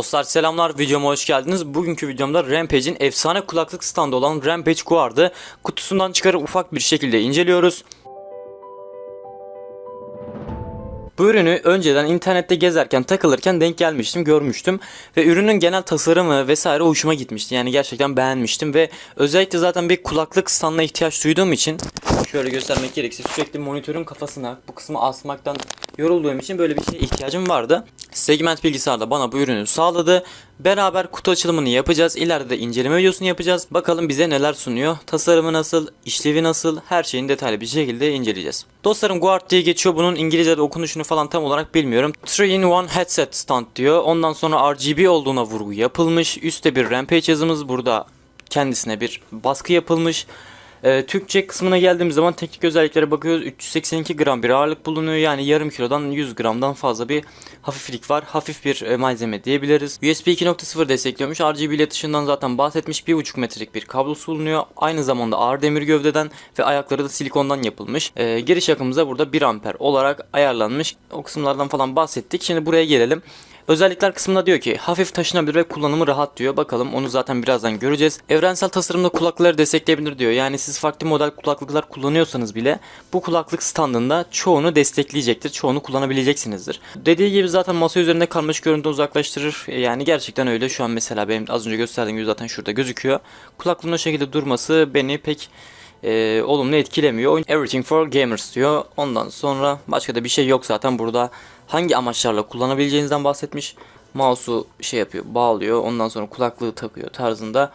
Dostlar selamlar videoma hoş geldiniz. Bugünkü videomda Rampage'in efsane kulaklık standı olan Rampage Guard'ı kutusundan çıkarıp ufak bir şekilde inceliyoruz. Bu ürünü önceden internette gezerken takılırken denk gelmiştim, görmüştüm ve ürünün genel tasarımı vesaire hoşuma gitmişti. Yani gerçekten beğenmiştim ve özellikle zaten bir kulaklık standına ihtiyaç duyduğum için şöyle göstermek gerekirse sürekli monitörün kafasına bu kısmı asmaktan yorulduğum için böyle bir şeye ihtiyacım vardı. Segment bilgisayar da bana bu ürünü sağladı. Beraber kutu açılımını yapacağız. İleride de inceleme videosunu yapacağız. Bakalım bize neler sunuyor. Tasarımı nasıl, işlevi nasıl her şeyini detaylı bir şekilde inceleyeceğiz. Dostlarım Guard diye geçiyor. Bunun İngilizce'de okunuşunu falan tam olarak bilmiyorum. 3-in-1 headset stand diyor. Ondan sonra RGB olduğuna vurgu yapılmış. Üstte bir Rampage yazımız burada kendisine bir baskı yapılmış. Ee, Türkçe kısmına geldiğimiz zaman teknik özelliklere bakıyoruz. 382 gram bir ağırlık bulunuyor. Yani yarım kilodan 100 gramdan fazla bir hafiflik var. Hafif bir e, malzeme diyebiliriz. USB 2.0 destekliyormuş. RGB iletişimden zaten bahsetmiş. 1.5 metrelik bir kablosu bulunuyor. Aynı zamanda ağır demir gövdeden ve ayakları da silikondan yapılmış. Ee, giriş akımımız da burada 1 amper olarak ayarlanmış. O kısımlardan falan bahsettik. Şimdi buraya gelelim. Özellikler kısmında diyor ki hafif taşınabilir ve kullanımı rahat diyor. Bakalım onu zaten birazdan göreceğiz. Evrensel tasarımda kulaklıkları destekleyebilir diyor. Yani siz farklı model kulaklıklar kullanıyorsanız bile bu kulaklık standında çoğunu destekleyecektir. Çoğunu kullanabileceksinizdir. Dediği gibi zaten masa üzerinde kalmış görüntü uzaklaştırır. Yani gerçekten öyle. Şu an mesela benim az önce gösterdiğim gibi zaten şurada gözüküyor. Kulaklığın o şekilde durması beni pek e, olumlu etkilemiyor. Oyun Everything for Gamers diyor. Ondan sonra başka da bir şey yok zaten burada. Hangi amaçlarla kullanabileceğinizden bahsetmiş. Mouse'u şey yapıyor, bağlıyor. Ondan sonra kulaklığı takıyor tarzında.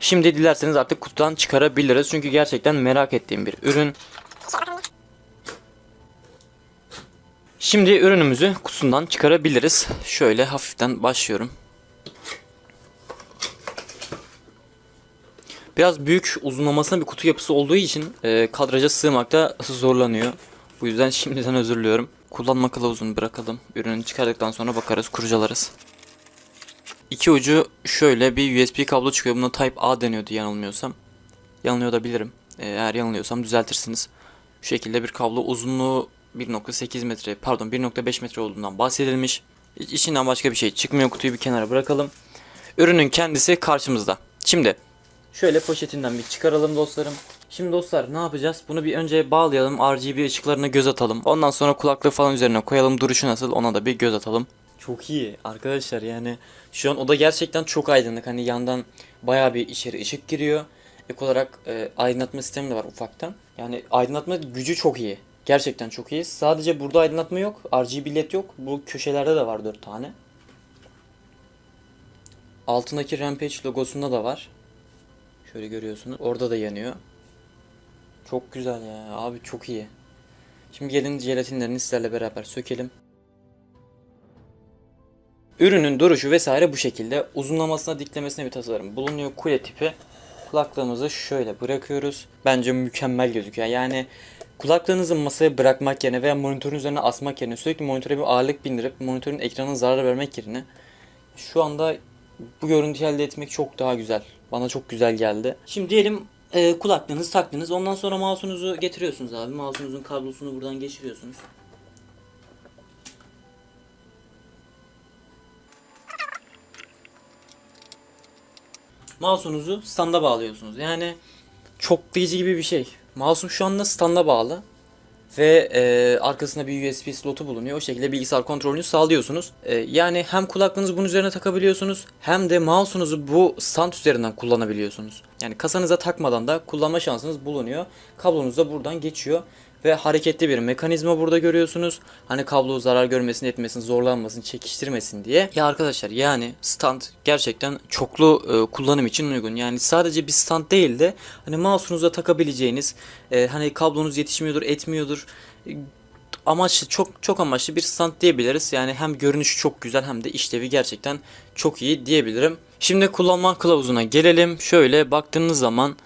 Şimdi dilerseniz artık kutudan çıkarabiliriz. Çünkü gerçekten merak ettiğim bir ürün. Şimdi ürünümüzü kutusundan çıkarabiliriz. Şöyle hafiften başlıyorum. Biraz büyük uzunlamasına bir kutu yapısı olduğu için e, kadraja sığmakta zorlanıyor. Bu yüzden şimdiden özür diliyorum. Kullanma kılavuzunu bırakalım. Ürünü çıkardıktan sonra bakarız, kurcalarız. İki ucu şöyle bir USB kablo çıkıyor. Buna Type A deniyordu yanılmıyorsam. Yanılıyor da bilirim. E, eğer yanılıyorsam düzeltirsiniz. Şu şekilde bir kablo uzunluğu 1.8 metre pardon 1.5 metre olduğundan bahsedilmiş. İç- İçinden başka bir şey çıkmıyor. Kutuyu bir kenara bırakalım. Ürünün kendisi karşımızda. Şimdi Şöyle poşetinden bir çıkaralım dostlarım. Şimdi dostlar ne yapacağız? Bunu bir önce bağlayalım. RGB ışıklarına göz atalım. Ondan sonra kulaklığı falan üzerine koyalım. Duruşu nasıl ona da bir göz atalım. Çok iyi arkadaşlar yani şu an oda gerçekten çok aydınlık. Hani yandan bayağı bir içeri ışık giriyor. Ek olarak e, aydınlatma sistemi de var ufaktan. Yani aydınlatma gücü çok iyi. Gerçekten çok iyi. Sadece burada aydınlatma yok. RGB led yok. Bu köşelerde de var 4 tane. Altındaki Rampage logosunda da var. Şöyle görüyorsunuz. Orada da yanıyor. Çok güzel ya. Abi çok iyi. Şimdi gelin jelatinlerini sizlerle beraber sökelim. Ürünün duruşu vesaire bu şekilde. Uzunlamasına diklemesine bir tasarım bulunuyor. Kule tipi. Kulaklığımızı şöyle bırakıyoruz. Bence mükemmel gözüküyor. Yani kulaklığınızı masaya bırakmak yerine veya monitörün üzerine asmak yerine sürekli monitöre bir ağırlık bindirip monitörün ekranına zarar vermek yerine şu anda bu görüntüyü elde etmek çok daha güzel. Bana çok güzel geldi. Şimdi diyelim e, kulaklığınızı taktınız. Ondan sonra mouse'unuzu getiriyorsunuz abi. Mouse'unuzun kablosunu buradan geçiriyorsunuz. Mouse'unuzu standa bağlıyorsunuz. Yani çoklayıcı gibi bir şey. Mouse'um şu anda standa bağlı ve e, arkasında bir USB slotu bulunuyor. O şekilde bilgisayar kontrolünü sağlıyorsunuz. E, yani hem kulaklığınızı bunun üzerine takabiliyorsunuz hem de mouse'unuzu bu stand üzerinden kullanabiliyorsunuz. Yani kasanıza takmadan da kullanma şansınız bulunuyor. Kablonuz da buradan geçiyor ve hareketli bir mekanizma burada görüyorsunuz. Hani kablo zarar görmesin, etmesin, zorlanmasın, çekiştirmesin diye. Ya arkadaşlar yani stand gerçekten çoklu e, kullanım için uygun. Yani sadece bir stand değil de hani mouse'unuza takabileceğiniz, e, hani kablonuz yetişmiyordur, etmiyordur. E, amaçlı çok çok amaçlı bir stand diyebiliriz. Yani hem görünüşü çok güzel hem de işlevi gerçekten çok iyi diyebilirim. Şimdi kullanma kılavuzuna gelelim. Şöyle baktığınız zaman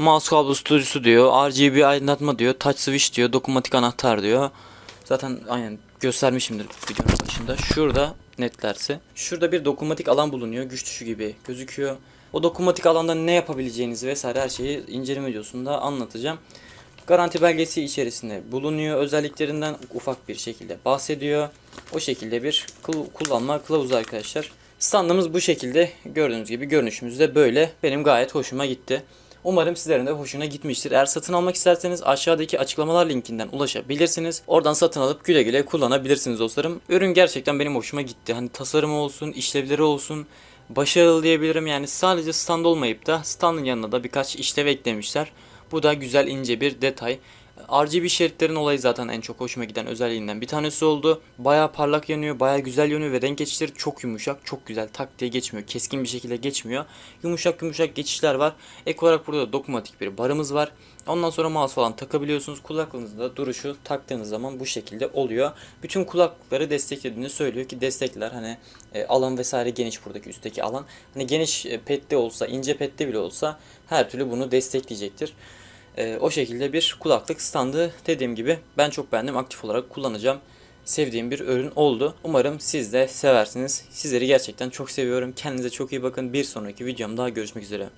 Mouse kablosu tutucusu diyor. RGB aydınlatma diyor. Touch switch diyor. Dokunmatik anahtar diyor. Zaten aynen göstermişimdir videonun başında. Şurada netlerse. Şurada bir dokunmatik alan bulunuyor. Güç tuşu gibi gözüküyor. O dokunmatik alanda ne yapabileceğinizi vesaire her şeyi inceleme videosunda anlatacağım. Garanti belgesi içerisinde bulunuyor. Özelliklerinden ufak bir şekilde bahsediyor. O şekilde bir kullanma kılavuzu arkadaşlar. Standımız bu şekilde. Gördüğünüz gibi görünüşümüz de böyle. Benim gayet hoşuma gitti. Umarım sizlerin de hoşuna gitmiştir. Eğer satın almak isterseniz aşağıdaki açıklamalar linkinden ulaşabilirsiniz. Oradan satın alıp güle güle kullanabilirsiniz dostlarım. Ürün gerçekten benim hoşuma gitti. Hani tasarımı olsun, işlevleri olsun, başarılı diyebilirim. Yani sadece stand olmayıp da standın yanına da birkaç işlev eklemişler. Bu da güzel ince bir detay. RGB şeritlerin olayı zaten en çok hoşuma giden özelliğinden bir tanesi oldu. Bayağı parlak yanıyor, bayağı güzel yanıyor ve renk geçişleri çok yumuşak, çok güzel tak diye geçmiyor. Keskin bir şekilde geçmiyor. Yumuşak yumuşak geçişler var. Ek olarak burada da dokunmatik bir barımız var. Ondan sonra mouse falan takabiliyorsunuz. Kulaklığınızda duruşu taktığınız zaman bu şekilde oluyor. Bütün kulaklıkları desteklediğini söylüyor ki destekler hani e, alan vesaire geniş buradaki üstteki alan. Hani geniş e, pette olsa, ince pette bile olsa her türlü bunu destekleyecektir. Ee, o şekilde bir kulaklık standı dediğim gibi ben çok beğendim aktif olarak kullanacağım. Sevdiğim bir ürün oldu. Umarım siz de seversiniz. Sizleri gerçekten çok seviyorum. Kendinize çok iyi bakın. Bir sonraki videomda görüşmek üzere.